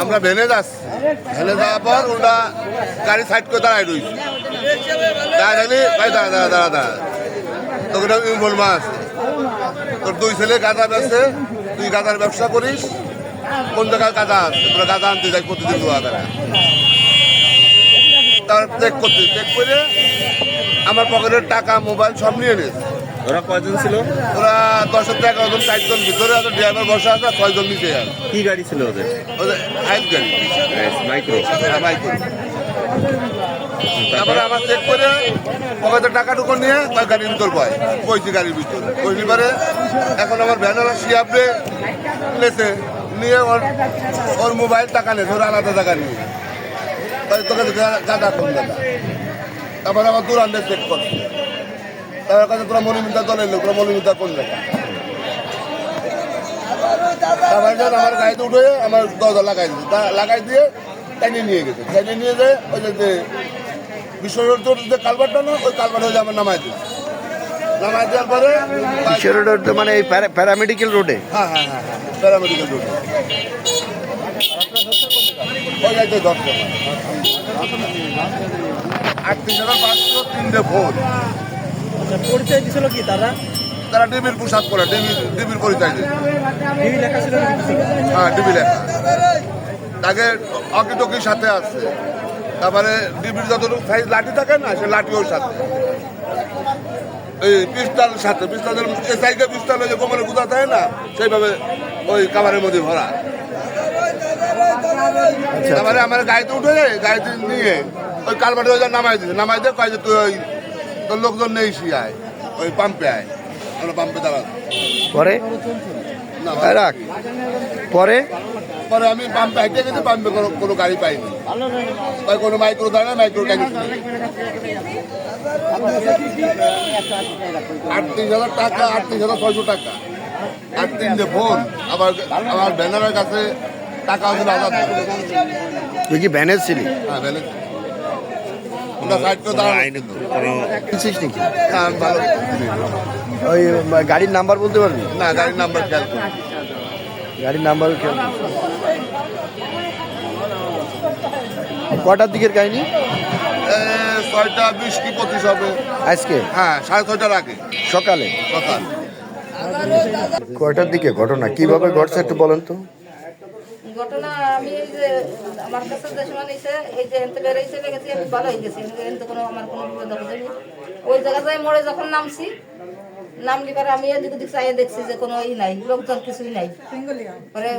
আমরা ভেনে যাচ্ছি। ভেনে যাওয়ার পর ওটা গাড়ি সাইড করে দাঁড়ায় রয়েছি। দাঁড়ালি ভাই, দাঁড়া দাঁড়া দাঁড়া তোকে ইনভলভ আছে। তোর দুই ছেলে গাঁদা বেচছে তুই গাঁদার ব্যবসা করিস। কোন জায়গায় গাঁদা আছে? তোরা গাঁদা আনতে যাই প্রতিদিন দু হাজার তার চেক করতে চেক করে আমার পকেটের টাকা মোবাইল সব নিয়ে নিস ওরা কয়জন ছিল? ওরা দশ হাজার এগারো জন চারজন ভিতরে আছে ড্রাইভার বসা আছে ছয়জন নিচে আছে। কি গাড়ি ছিল ওদের? ওদের হাইট গাড়ি। মাইক্রো হ্যাঁ, বাইক করে। তারপরে আমার চেক করে পকেটের টাকা টুকু নিয়ে তার গাড়ির ভিতর পায় কইছি গাড়ির ভিতর। কইছি পারে এখন আমার ভ্যানারা শিয়াবরে লেছে নিয়ে ওর ওর মোবাইল টাকা নেছে ওর আলাদা টাকা নিয়ে। তোকে গাঁদা কোন গাঁদা তারপরে আমার দূর আন্ডে চেক করছে। তার কাছে তোরা মনিমিতা দলের লোক তোরা মনিমিতা জায়গা তারপরে আমার গাড়িতে উঠে আমার দরজা লাগাই দিয়েছে তা লাগাই দিয়ে টাইনে নিয়ে গেছে। টাইনে নিয়ে যায় ওই যে- যে বিশ্ব রোড যে কালভারটা না ওই কালভার হয়ে আমার নামাই দিয়েছে নামাই দেওয়ার পরে কিশোর রোড তো মানে এই প্যারা- প্যারামেডিকেল রোডে? হ্যাঁ হ্যাঁ হ্যাঁ হ্যাঁ প্যারামেডিক্যাল রোড। ওই যাইতে দশটা আটত্রিশ হাজার পাঁচশো তিনটে আচ্ছা পরিচয় দিছিল কি তারা? তারা ডিবির পোশাক করে ডিবির ডিবির পরিচয় দিয়েছে টিভি লেখা ছিল হ্যাঁ ডিবি লেখা। তাকে অকিটকির সাথে আছে। তারপরে ডিবির যতটুকু সাইজ লাঠি থাকে না সে লাঠিও সাথে। এই পিস্তাল সাথে পিস্তালের এসআইকে পিস্তাল ওই যে কোমরে গুদা থাকে না সেইভাবে ওই কামারের মধ্যে ভরা। তারপরে আমার গাড়িতে উঠে যায় গাড়িতে নিয়ে ওই কালবাটে ওই নামাই দিয়েছে নামাই দিয়ে কয় যে তুই ওই তোর লোকজন নেই আয় ওই পাম্পে আয় আমরা পাম্পে দাঁড়া পরে? রাখ। পরে? পরে আমি পাম্পে হেঁটে গেছি পাম্পে কোনো কোনো গাড়ি পাইনি। তাই কোনো মাইক্রো দাঁড়া মাইক্রো ট্যাক্সি আটত্রিশ হাজার টাকা আটত্রিশ হাজার ছয়শো টাকা। আর তিনটে ফোন আবার আমার ব্যানারের কাছে টাকা আছে হাজার তুই কি ভ্যানের ছিলি? হ্যাঁ ব্যালেন্স ওটা সাইড করে দাঁড়ানো ছিস নাকি হ্যাঁ, আমি ভালো। ওই গাড়ির নাম্বার বলতে পারবি? না গাড়ির নাম্বার খেয়াল গাড়ির নাম্বার খেয়াল কটার দিকের কাহিনী? ছয়টা বিশ কি পঁচিশ হবে। আজকে? হ্যাঁ সাড়ে ছয়টার আগে। সকালে? সকাল। কয়টার দিকে ঘটনা? কীভাবে ঘটছে একটু বলেন তো। ঘটনা আমি এই যে আমার কাছে যে সময় নিছে এই যে হেনতে বেড়াইছে গেছি আমি ভালো হয়ে গেছি। হেনতে কোনো আমার কোনো বিপদ হয়নি। ওই জায়গায় মোড়ে যখন নামছি নামলি পরে আমি এদিক ওদিক চাইয়ে দেখছি যে কোনো ই নাই লোকজন কিছুই নাই। পরে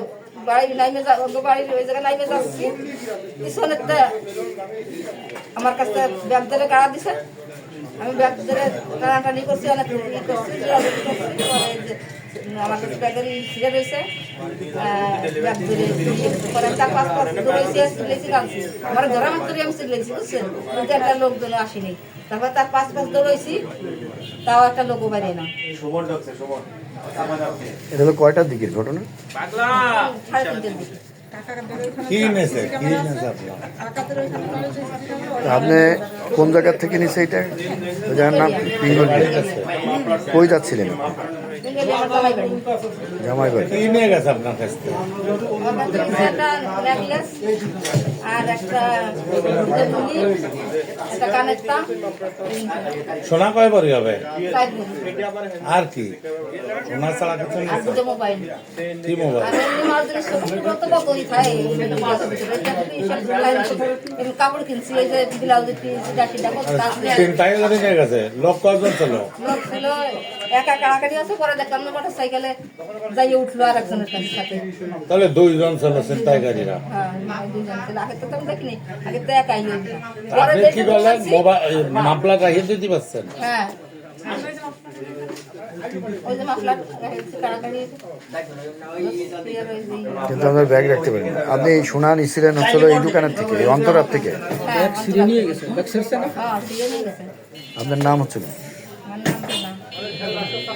বাড়ি নাইমে যা বাড়ির ওই জায়গায় নাইমে যাচ্ছি। পিছনের আমার কাছে ব্যাগ ধরে কাড়া দিছে। আমি ব্যাগ ধরে টানাটানি করছি অনেক ই করছি আমার কাছে ছিঁড়ে রয়েছে আহ, ব্যাগ ধরে পরে চার পাঁচ পাঁচ দৌড়াইছি সিলেছি কাঁদছি আমার ধরা মাত্র আমি সিলেছি বুঝছেন? কিন্তু একটা লোকজন আসেনি। তারপর তার পাঁচ পাঁচ দৌড়াইছি তাও একটা লোকও বাইরে না। এটা হলো কয়টার দিকের ঘটনা? সাড়ে তিনটের দিকে। তা আপনি কোন জায়গার থেকে নিছে এটা? ওই জায়গার নাম কই যাচ্ছিলেন? জামাই কি নিয়ে গেছে আপনার কাছ থেকে সোনা কয় বড়ি হবে আর কি সোনা ছাড়া কিছু কি মোবাইল নিয়ে গেছে লোক কয়জন ছিল একা কাড়াকাড়ি আছে পরে দেখলাম না মোটর সাইকেলে যাইয়ে উঠল আর একজনের সাথে। তাহলে দুইজন ছিল ছিনতাইকারীরা হ্যাঁ আগে তো দেখিনি আগে তো একাই আপনি কি দেখি বলেন মামলা রাখিয়ে দিতে পারছেন? হ্যাঁ। হয়ে কিন্তু আমরা ব্যাগ রাখতে পারি না আপনি এই সোনা নিছিলেন হচ্ছিল এই দোকানের থেকে এই অন্তরার থেকে। হ্যাঁ সিঁড়ি নিয়ে গেছে না হ্যাঁ সিঁড়ি নিয়ে গেছে আপনার নাম হচ্ছিল?